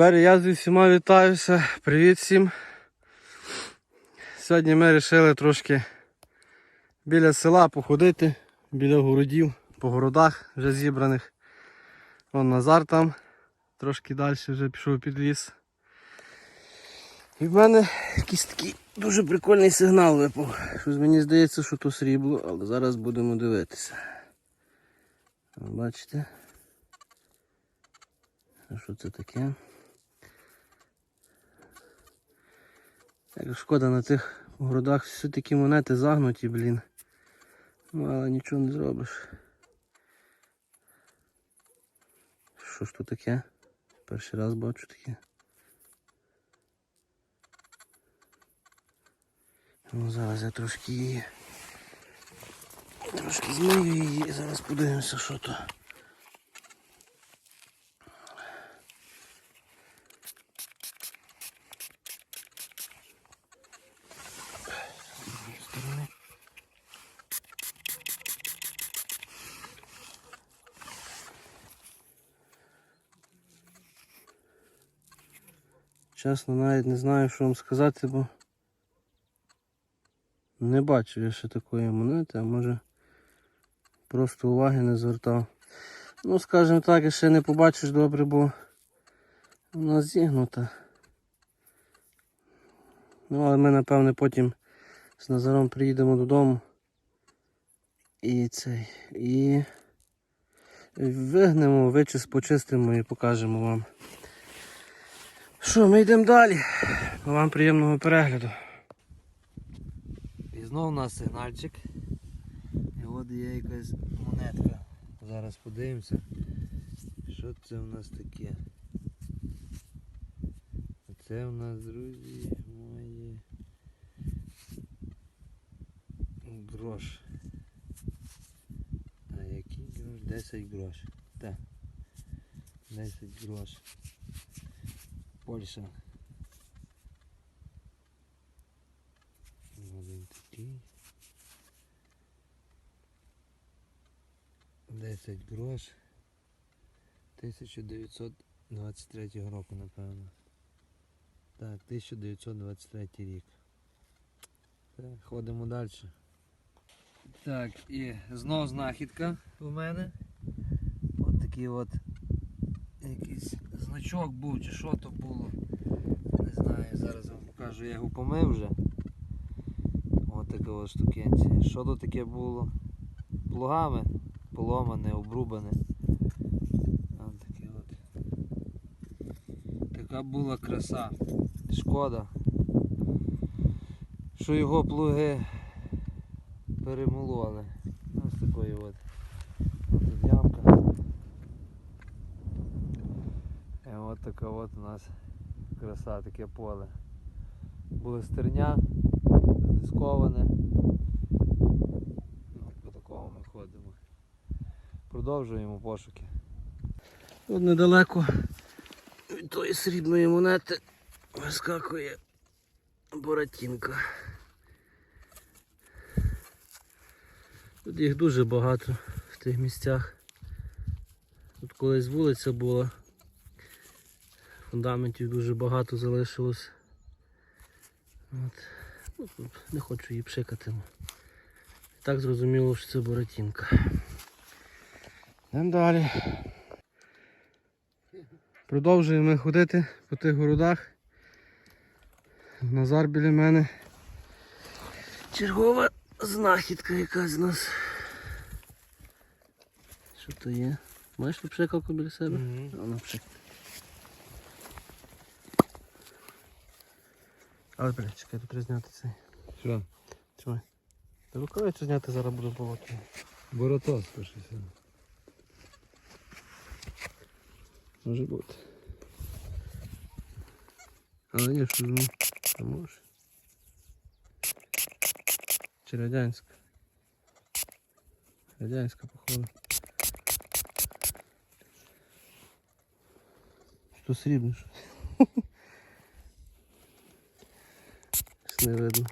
Тепер я з усіма вітаюся. Привіт всім. Сьогодні ми вирішили трошки біля села походити, біля городів, по городах вже зібраних. Вон Назар там, трошки далі вже пішов під ліс. І в мене якийсь такий дуже прикольний сигнал випав. Щось мені здається, що то срібло, але зараз будемо дивитися. Бачите? Що це таке? Як шкода на цих городах всі такі монети загнуті, блін. Ну, але нічого не зробиш. Що ж то таке? Перший раз бачу таке. Ну, зараз я трошки її. Трошки змию її і зараз подивимося, що то. Чесно, навіть не знаю, що вам сказати, бо не бачив я ще такої монети, а може просто уваги не звертав. Ну, скажімо так, і ще не побачиш добре, бо вона зігнута. Ну, але ми, напевне, потім з Назаром приїдемо додому. І цей. І вигнемо, вичис, почистимо і покажемо вам. Що, ми йдемо далі. Вам приємного перегляду. І знову у нас сигнальчик. І от є якась монетка. Зараз подивимося. Що це у нас таке? Це у нас, друзі, мої грош. А який грош? 10 грош. Так. 10 грош. Польща. Один такий. 10 грош. 1923 року, напевно. Так, 1923 рік. Так, ходимо далі. Так, і знов знахідка у мене. От такий от якийсь значок був чи що то було. Не знаю, зараз вам покажу, я його помив вже. Ось така от штукенція. Що то таке було? Плугами поломане, обрубане. Ось. Така була краса. Шкода. Що його плуги перемололи. Ось такої от. Ось тут ямка. І така от у нас краса, таке поле. Були стерня, дисковане. От по такому ми ходимо. Продовжуємо пошуки. Тут недалеко від тої срібної монети вискакує Боратінка. Тут їх дуже багато в тих місцях. Тут колись вулиця була. Фундаментів дуже багато залишилось. От. Ну, тут не хочу її пшикати. Так зрозуміло, що це Боратінка. Йдемо далі. Продовжуємо ходити по тих городах. Назар біля мене. Чергова знахідка якась у нас. Що то є? Маєш тут пшикалку біля себе? Мгм. Вона Але, блядь, чекай, тут треба зняти цей. Що? Тримай. Та рукавицю зняти зараз буду болоти. Боротос пишеться. Може бути. Але ні, що ну, не може. Чи радянська? Радянська, походу. Що срібне що? Не видно.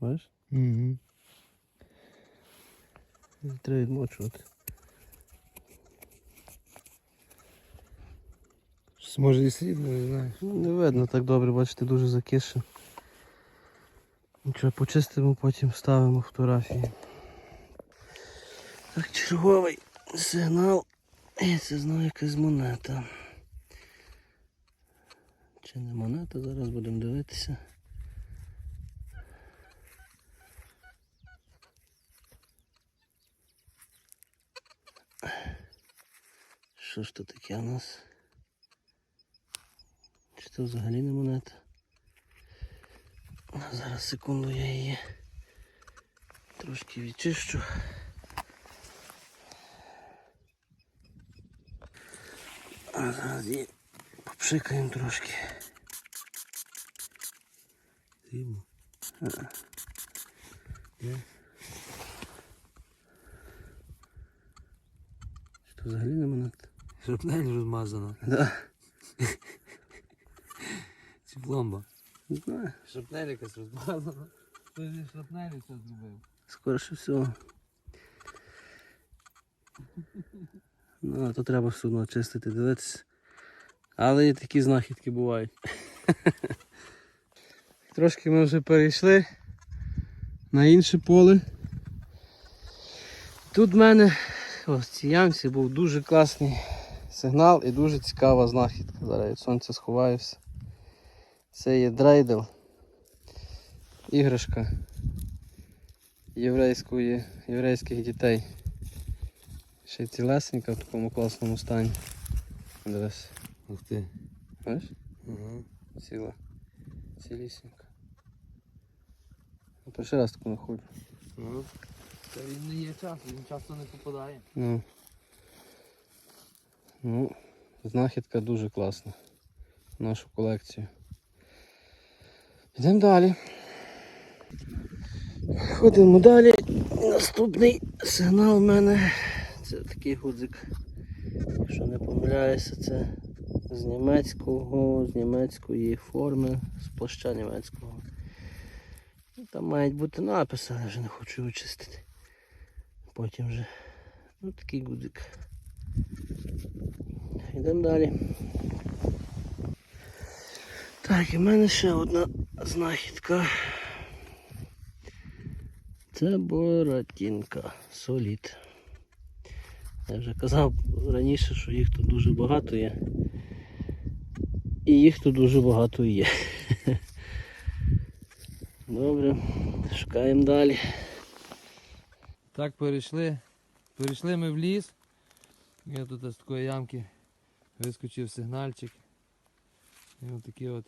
Бачиш? Угу. Треба відмочувати. Може і срібно, не знаю. Ну, Не видно так добре, бачите, дуже закисше. Нічого, почистимо, потім ставимо фотографії. Так, черговий сигнал. І це знову якась монета. Чи не монета, зараз будемо дивитися. Що ж то таке у нас? Чи це взагалі не монета? Зараз секунду я її трошки відчищу. А зараз її попшикаємо трошки. Срібло. Чи взагалі не монета? Шрапнель розмазана. Да. Чи пломба. Не знаю. Шрапнель якась розмазана. Хтось зі шрапнелі це зробив. Скоріше всього. Ну, а то треба все одно чистити, дивитися. Але і такі знахідки бувають. Трошки ми вже перейшли на інше поле. Тут в мене в цій ямці був дуже класний сигнал і дуже цікава знахідка. Зараз від сонця сховаюся. Це є дрейдел. Іграшка єврейської, єврейських дітей. Ще цілесенька в такому класному стані. Ух ти. бачиш? Ага. Ціла. Цілісінька. Я перший раз таку знаходжу. Ну, Та він не є часто, він часто не попадає. Ну. Ну, знахідка дуже класна. в Нашу колекцію. Йдемо далі. Ходимо далі. Наступний сигнал в мене. Це такий гудзик. Якщо не помиляюся, це з німецького, з німецької форми, з плаща німецького. Ну, Там мають бути написи, але вже не хочу його чистити. Потім вже. Ну такий гудзик. Йдемо далі. Так, і в мене ще одна знахідка. Це Боратінка. Солід. Я вже казав раніше, що їх тут дуже багато є. І їх тут дуже багато є. Добре, шукаємо далі. Так, перейшли. Перейшли ми в ліс. Я тут з такої ямки вискочив сигнальчик. І ось такий от.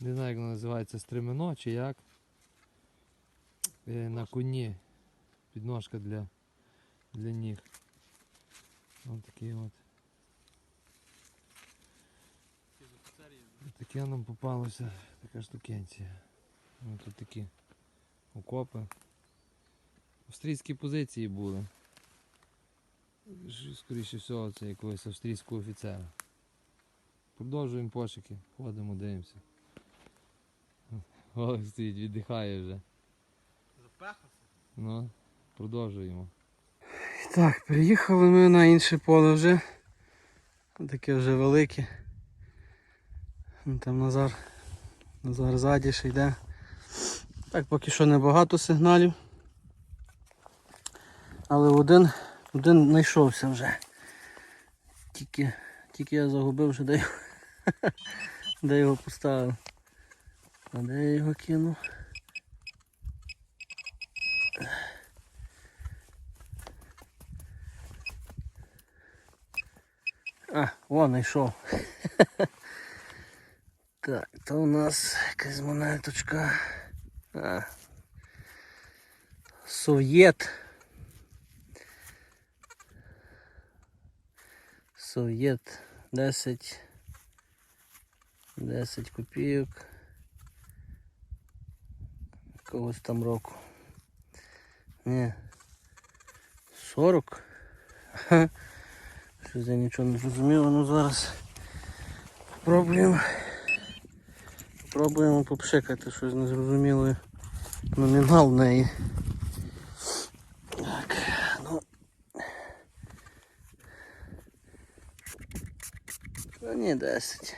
Не знаю, як воно називається, стремено чи як. Е, на коні. Підножка для, для ніг. Ось такий от. Ось Таке нам попалося, така штукенція. Ось тут такі окопи. Австрійські позиції були. Скоріше всього, це якогось австрійського офіцера. Продовжуємо пошуки, ходимо, дивимося. Олег стоїть, віддихає вже. Ну, продовжуємо. Так, приїхали ми на інше поле вже. Таке вже велике. Там Назар. Назар ззаді ще йде. Так, поки що небагато сигналів. Але один, один знайшовся вже. Тільки, тільки я загубив вже де його, де його поставив. А де я його кинув? А, вон знайшов. Так, то у нас якась монеточка. А. Совєт. Совєт 10. 10 копійок. Якогось там року. Ні. 40. Ха. Щось я нічого не зрозумів, ну зараз спробуємо. Спробуємо попшикати щось незрозуміле. Номінал в неї. Так, ну. Та ні, 10.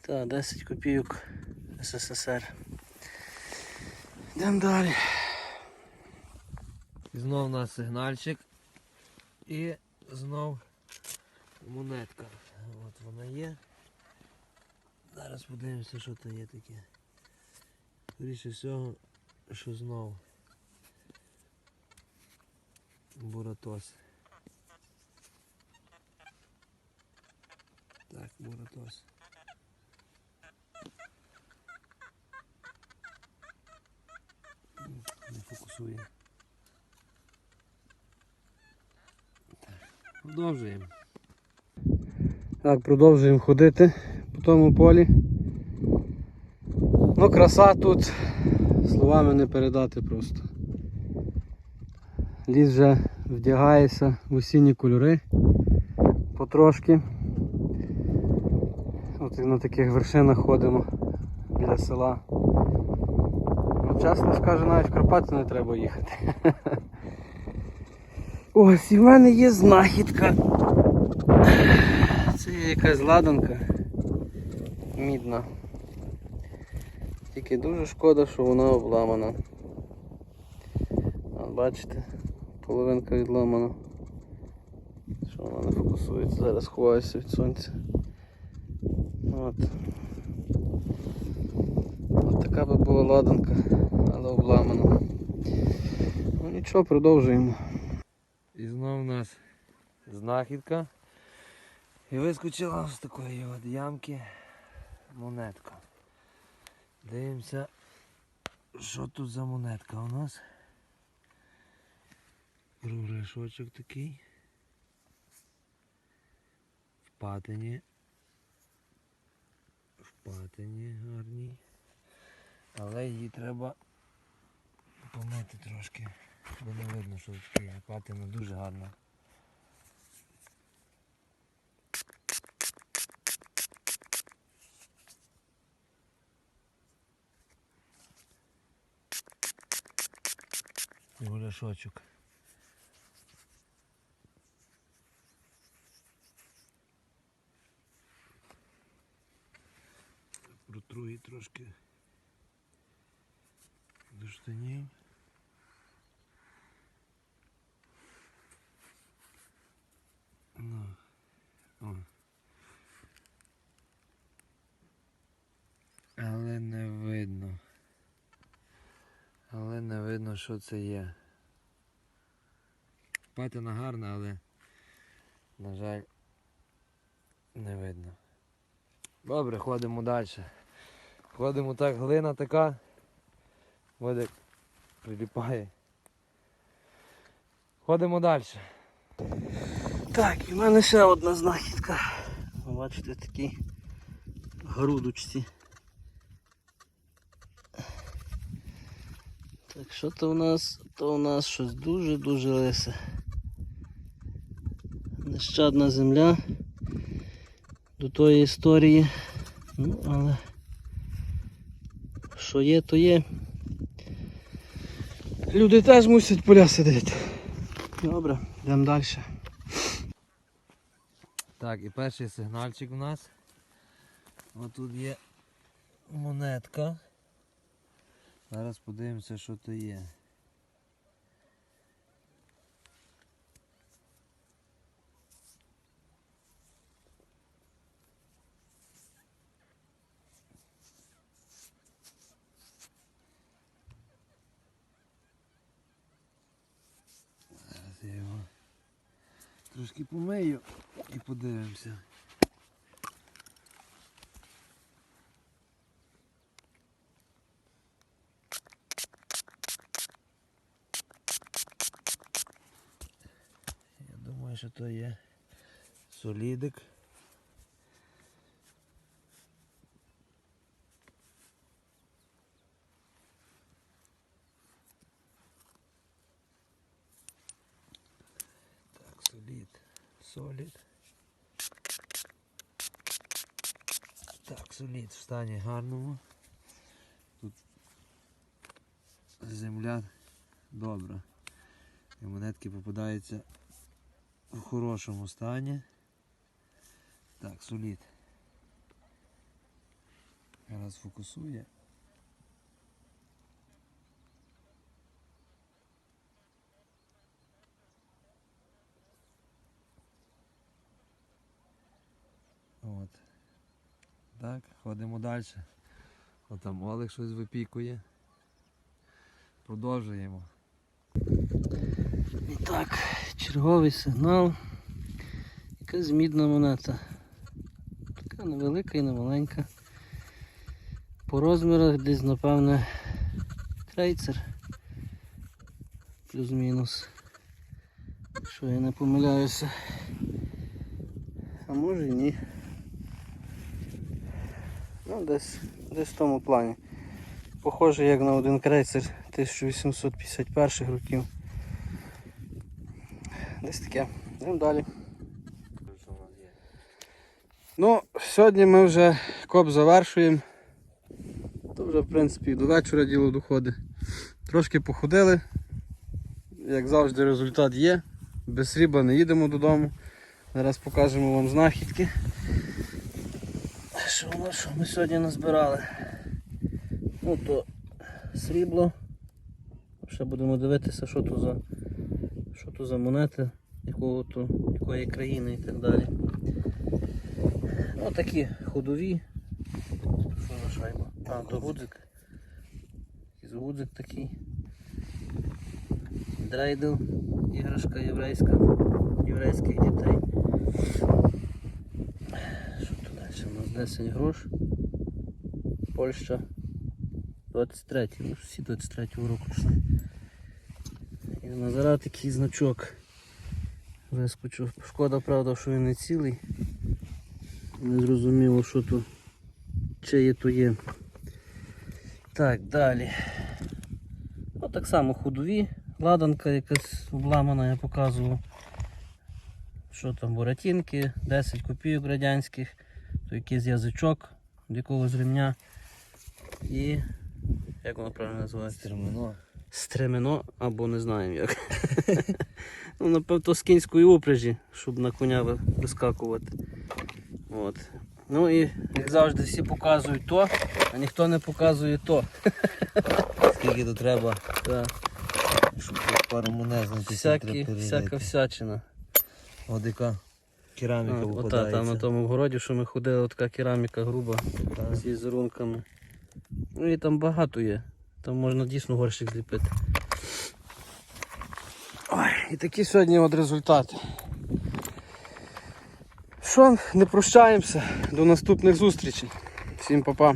Так, 10 копійок СССР. Йдемо далі. І знов у нас сигнальчик. І знов монетка. От вона є. Зараз подивимося, що то є таке. Скоріше всього, що знов. Буратос. Так, Буратос. Фокусує. Продовжуємо. Так, продовжуємо ходити по тому полі. Ну, краса тут словами не передати просто. Ліс вже вдягається в осінні кольори потрошки. От і на таких вершинах ходимо біля села. Чесно скажу, навіть в Карпати не треба їхати. Ось і в мене є знахідка. Це якась ладанка мідна. Тільки дуже шкода, що вона обламана. Бачите, половинка відламана. Що вона не фокусується, зараз ховаюся від сонця. От. Така би була ладанка, але обламана. Ну нічого, продовжуємо. І знов у нас знахідка. І вискочила з такої от ямки монетка. Дивимося, що тут за монетка у нас. Кругляшочок такий. В патині. В патині гарній. Але її треба помити трошки. Бо не видно, що. Патина дуже гарна. Гуляшочок. Протру її трошки до штанів. Ну. Але не видно. Але не видно, що це є. Патина гарна, але, на жаль, не видно. Добре, ходимо далі. Ходимо так, глина така. Води приліпає. Ходимо далі. Так, і в мене ще одна знахідка. Бачите, такі грудочці. Так, що то у нас? То у нас щось дуже-дуже лисе. Нещадна земля до тої історії. Ну, але що є, то є. Люди теж мусять поля сидити. Добре, йдемо далі. Так, і перший сигнальчик у нас. Ось тут є монетка. Зараз подивимося, що то є. Зараз я його трошки помию і подивимося. Я думаю, що то є солідик. Solid. Solid. Так, солід в стані гарному. Тут земля добра. І монетки попадаються в хорошому стані. Так, солід. Зараз фокусує. Так, ходимо далі. От там Олег щось випікує. Продовжуємо. І так, черговий сигнал. Якась мідна монета. Така невелика і немаленька. По розмірах десь, напевне, крейцер. Плюс-мінус. Якщо я не помиляюся. А може і ні. Ну, десь, десь в тому плані. Похоже як на один крейцер 1851 років. Десь таке. Йдемо далі. Ну, сьогодні ми вже коп завершуємо. То вже, в принципі, до вечора діло доходить. Трошки походили. Як завжди, результат є. Без срібла не їдемо додому. Зараз покажемо вам знахідки. Що що ми сьогодні назбирали? Ну то срібло. Ще будемо дивитися, що то за, що то за монети, якого то, якої країни і так далі. Ну такі ходові. Що за? А, то гудзик. Якийсь гудзик такий. Дрейдл, іграшка єврейська, єврейських дітей. Що тут далі? У нас 10 грош. Польща. 23, ну всі 23 року пішли. І Назара такий значок. Вискочив. Шкода, правда, що він не цілий. Не зрозуміло, що тут чиє то є. Так, далі. Ну, так само ходові. Ладанка якась обламана, я показував. Що там, буратінки, 10 копійок радянських, то якийсь язичок від якогось ремня. І як воно правильно називається? Стремено. Стремено або не знаємо як. ну, напевно, з кінської упряжі, щоб на коня вискакувати. От. Ну і як завжди всі показують то, а ніхто не показує то. Скільки тут треба, Так. щоб пару монет знайти, всяка всячина. От яка кераміка А, Ота, там на тому городі, що ми ходили, така кераміка груба Так. з візерунками. Ну і там багато є. Там можна дійсно горщик зліпити. Ой, і такі сьогодні от результати. Що, не прощаємося. До наступних зустрічей. Всім па-па.